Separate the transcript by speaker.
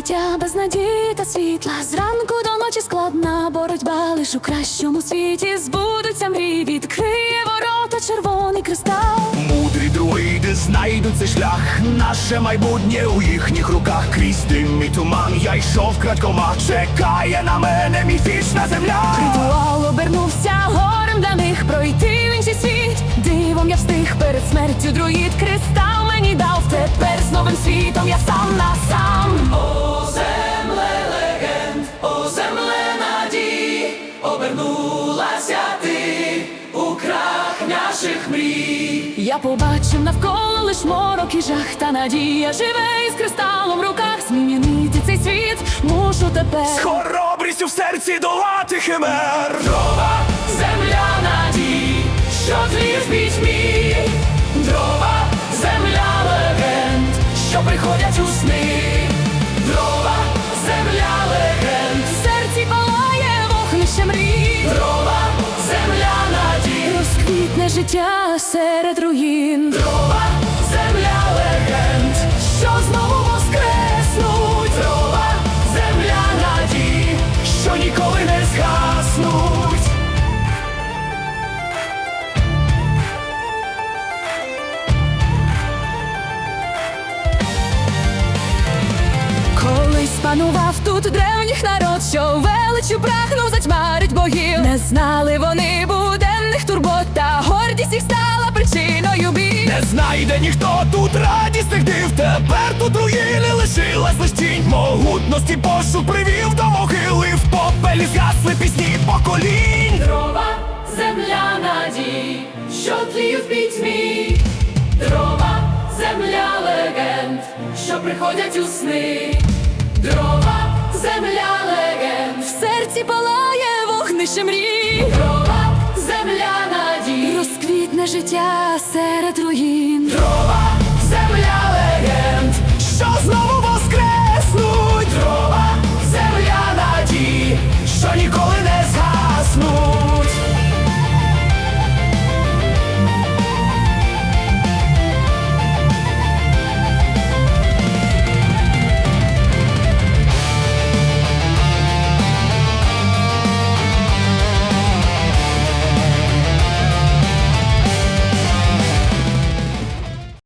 Speaker 1: життя без надії та світла. Зранку до ночі складна боротьба, лиш у кращому світі збудуться мрії, відкриє ворота червоний кристал.
Speaker 2: Мудрі друїди знайдуть цей шлях, наше майбутнє у їхніх руках. Крізь дим і туман я йшов крадькома. Чекає на мене міфічна земля.
Speaker 1: Ритуал обернувся горем для них пройти в інший світ. Дивом я встиг перед смертю друїд кристал мені дав. Тепер з новим світом я сам на сам.
Speaker 3: Надій, обернулася ти у крах наших мрій.
Speaker 1: Я побачив навколо лиш морок і жах та надія живе із кристалом в руках. Змінити цей світ мушу тепер.
Speaker 2: З хоробрістю в серці долати химер.
Speaker 1: Життя серед руїн.
Speaker 3: Дрова, земля легенд, що знову воскреснуть. Дрова, земля надій, що ніколи не згаснуть.
Speaker 1: Колись панував тут древніх народ, що величу прагнув затьмарить богів. Не знали вони буденних турбот, та їх стала причиною бід.
Speaker 2: Не знайде ніхто тут радісних див. Тепер тут руїни лишилась лиш тінь Могутності пошук привів до могили. В попелі згасли пісні поколінь.
Speaker 3: Дрова, земля надій, що тліє в пітьмі. Дрова, земля легенд, що приходять у сни. Дрова, земля легенд,
Speaker 1: В серці палає вогнище мрій. Розквітне життя серед руїн.